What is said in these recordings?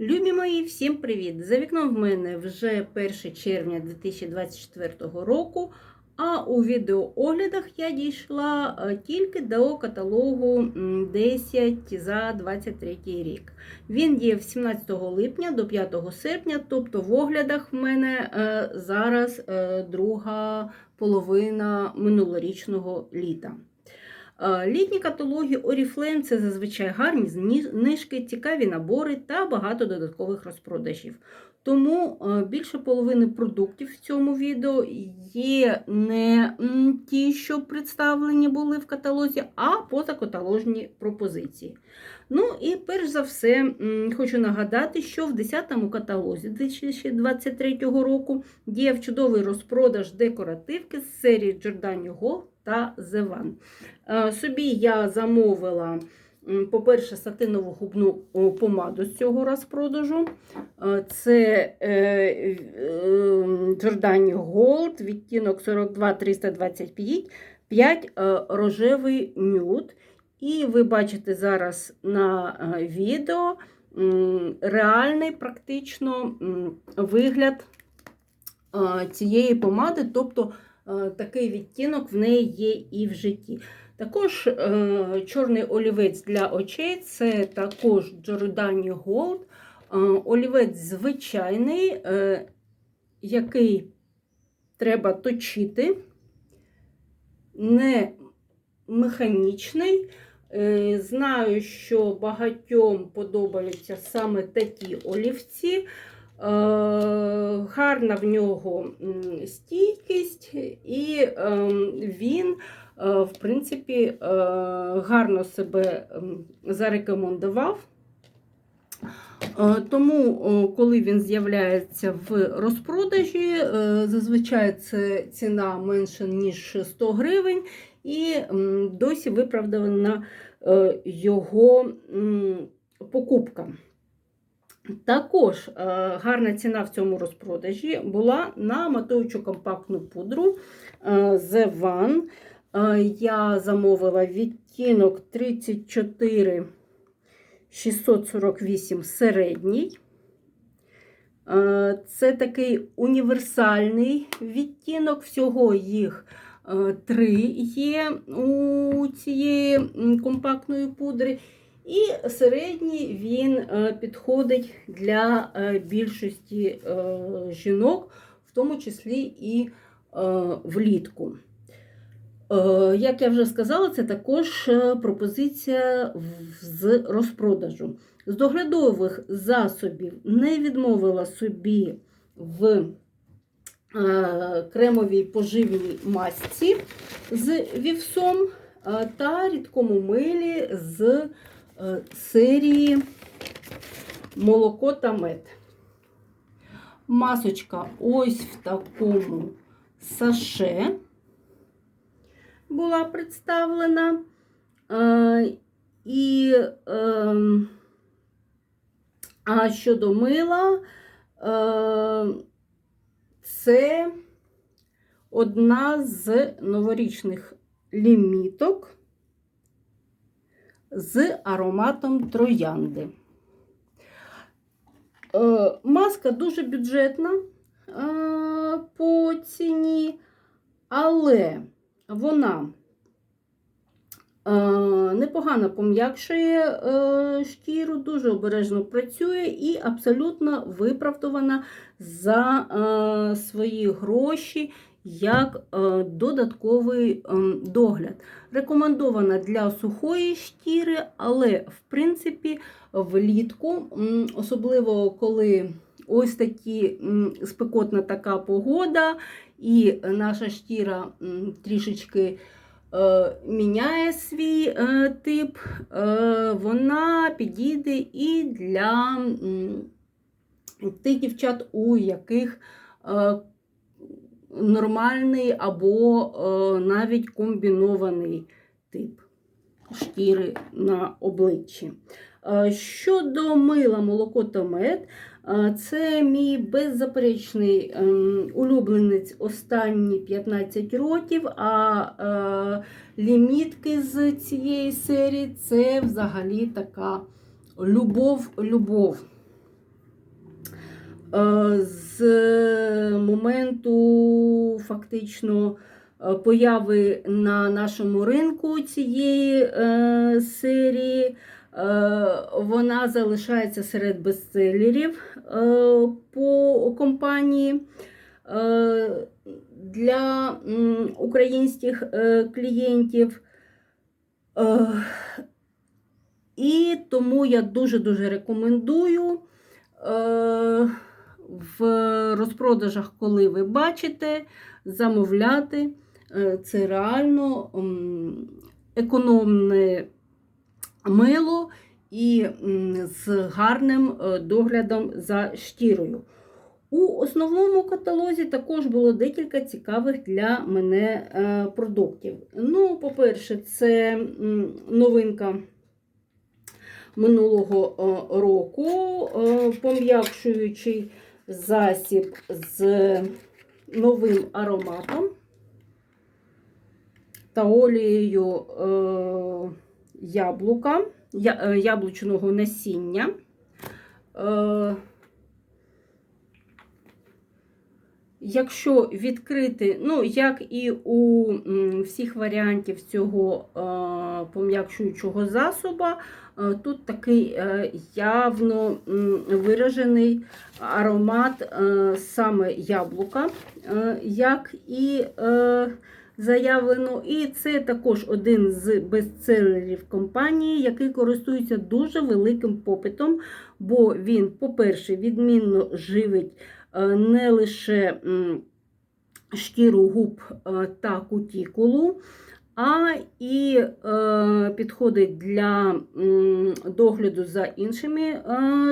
Любі мої, всім привіт! За вікном в мене вже 1 червня 2024 року, а у відеооглядах я дійшла е, тільки до каталогу 10 за 23 рік. Він є в 17 липня до 5 серпня, тобто в оглядах в мене е, зараз е, друга половина минулорічного літа. Е, Літні каталоги Oriflame – це зазвичай гарні знижки, цікаві набори та багато додаткових розпродажів. Тому е, більше половини продуктів в цьому відео є не ті, що представлені були в каталозі, а позакаталожні пропозиції. Ну і перш за все хочу нагадати, що в 10-му каталозі 2023 року діяв чудовий розпродаж декоративки з серії Giordano Gold та. Е, Собі я замовила, по-перше, сатинову губну помаду з цього розпродажу. Е, Це е, е, Gold, відтінок 42 325, 5 е, рожевий нюд. І ви бачите зараз на відео реальний практично вигляд цієї помади, тобто такий відтінок в неї є і в житті. Також е, чорний олівець для очей це також Giordano Gold. Е, олівець звичайний, е, який треба точити, не механічний. Е, Знаю, що багатьом подобаються саме такі олівці. Е, Гарна в нього стійкість, і ем, він, е, в принципі, е, гарно себе ем, зарекомендував. Е, Тому, коли він з'являється в розпродажі, зазвичай це ціна менше, ніж 100 гривень, і досі виправдана його покупка. Також е, гарна ціна в цьому розпродажі була на матуючу компактну пудру е, The One. Е, Я замовила відтінок 34 648 середній. Це такий універсальний відтінок, всього їх три є у цієї компактної пудри. І середній він е, підходить для е, більшості е, жінок, в тому числі і влітку. Як я вже сказала, це також пропозиція з розпродажу. З доглядових засобів не відмовила собі в кремовій поживній масці з вівсом та рідкому милі з серії молоко та мед. Масочка ось в такому саше була представлена. Е, і е, а щодо мила, е, це одна з новорічних ліміток з ароматом троянди. Е, маска дуже бюджетна е, по ціні, але вона е, непогано пом'якшує шкіру, дуже обережно працює і абсолютно виправдана за свої гроші як е, додатковий е, догляд. Рекомендована для сухої шкіри, але в принципі влітку, особливо коли ось такі спекотна така погода, і наша шкіра трішечки е, міняє свій е, тип, вона підійде і для тих дівчат, у яких нормальний або е, навіть комбінований тип шкіри на обличчі. Е, Щодо мила молоко та мед, е, це мій беззаперечний ем, улюбленець останні 15 років, а лімітки з цієї серії це взагалі така любов-любов. Е, з моменту фактично е, появи на нашому ринку цієї е, серії. Вона залишається серед бестселерів по компанії. Для українських клієнтів. І тому я дуже-дуже рекомендую в розпродажах, коли ви бачите, замовляти. Е, Це реально економне мило і з гарним е, доглядом за шкірою. У основному каталозі також було декілька цікавих для мене е, продуктів. Ну, по-перше, це новинка минулого року, пом'якшуючий засіб з новим ароматом та олією е, яблука, е, яблучного насіння. Е, Якщо відкрити, ну, як і у всіх варіантів цього пом'якшуючого засоба, тут такий е, явно виражений аромат е, саме яблука, е, як і е, заявлено. І це також один з бестселерів компанії, який користується дуже великим попитом, бо він, по-перше, відмінно живить е, не лише шкіру губ е, та кутікулу, а і е, підходить для догляду за іншими е,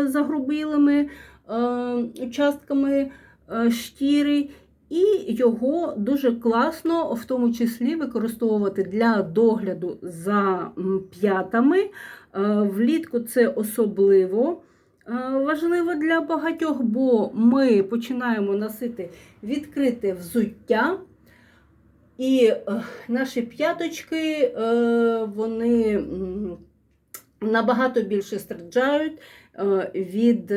загрубілими е, участками е, шкіри. І його дуже класно, в тому числі, використовувати для догляду за п'ятами. Е, Влітку це особливо е, важливо для багатьох, бо ми починаємо носити відкрите взуття. І е, наші п'яточки, е, вони набагато більше страждають е, від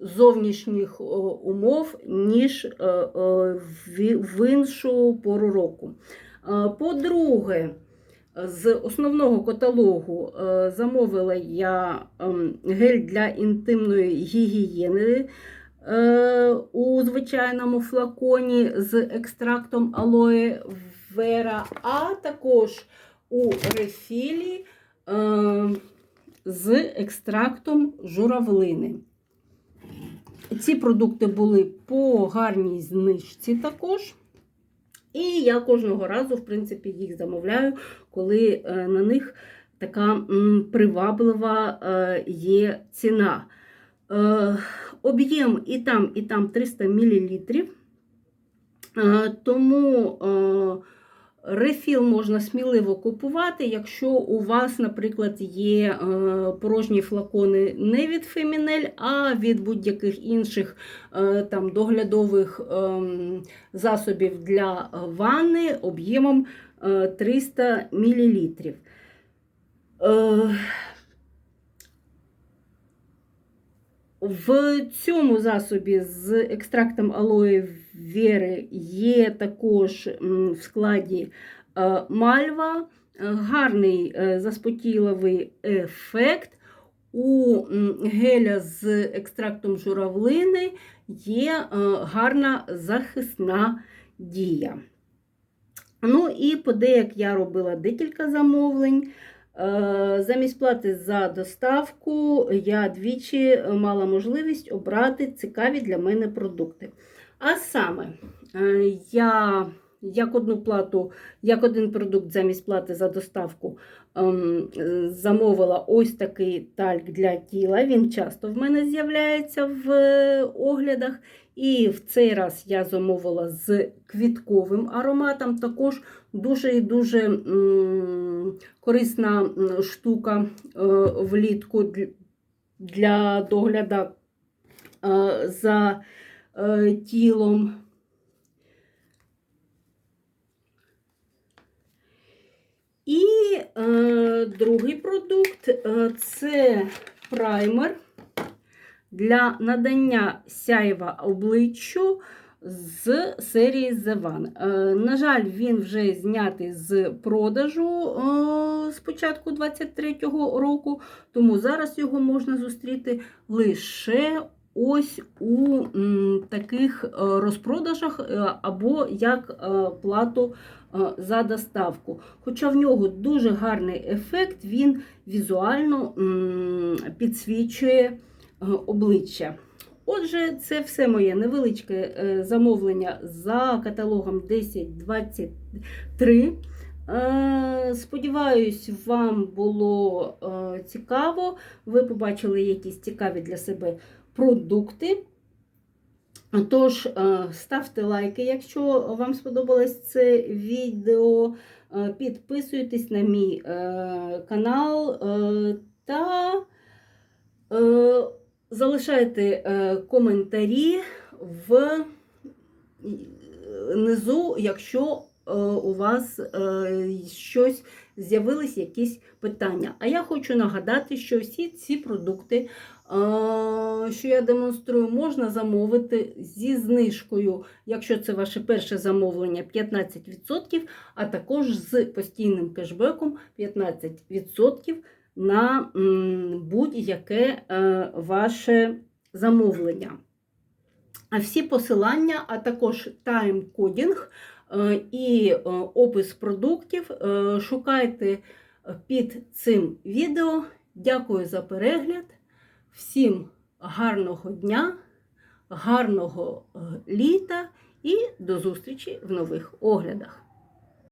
зовнішніх умов, ніж в, іншу пору року. По-друге, з основного каталогу е, замовила я ем, гель для інтимної гігієни е, у звичайному флаконі з екстрактом алоє вера, а також у рефілі е, з екстрактом журавлини. Ці продукти були по гарній знижці також. І я кожного разу, в принципі, їх замовляю, коли е, на них така приваблива е, є ціна. Е, Об'єм і там, і там 300 мл. Тому рефіл можна сміливо купувати, якщо у вас, наприклад, є е, порожні флакони не від Фемінель, а від будь-яких інших е, там, доглядових ем, засобів для ванни об'ємом е, 300 мл. В цьому засобі з екстрактом алоє вери є також в складі е, мальва, е, гарний е, заспокійливий ефект. У геля з екстрактом журавлини є гарна захисна дія. Ну і подеяк я робила декілька замовлень. Замість плати за доставку я двічі мала можливість обрати цікаві для мене продукти. А саме, е, я як одну плату, як один продукт замість плати за доставку ем, замовила ось такий тальк для тіла. Він часто в мене з'являється в е, оглядах. І в цей раз я замовила з квітковим ароматом. Також дуже і дуже корисна штука е, влітку для- догляду за тілом. І е, другий продукт е, це праймер для надання сяйва обличчю з серії The One. Е, На жаль, він вже знятий з продажу е, з початку 23-го року, тому зараз його можна зустріти лише ось у таких е, розпродажах е, або як е, плату за доставку. Хоча в нього дуже гарний ефект, він візуально підсвічує обличчя. Отже, це все моє невеличке замовлення за каталогом 1023. Е, Сподіваюсь, вам було цікаво. Ви побачили якісь цікаві для себе продукти. Тож, е, ставте лайки, якщо вам сподобалось це відео. Е, Підписуйтесь на мій е, канал та залишайте коментарі в низу, якщо у вас е, щось з'явились якісь питання. А я хочу нагадати, що всі ці продукти, е, що я демонструю, можна замовити зі знижкою, якщо це ваше перше замовлення 15%, а також з постійним кешбеком 15% на будь-яке е, ваше замовлення. А всі посилання, а також тайм-кодінг е, і е, опис продуктів е, шукайте під цим відео. Дякую за перегляд. Всім гарного дня, гарного е, літа і до зустрічі в нових оглядах.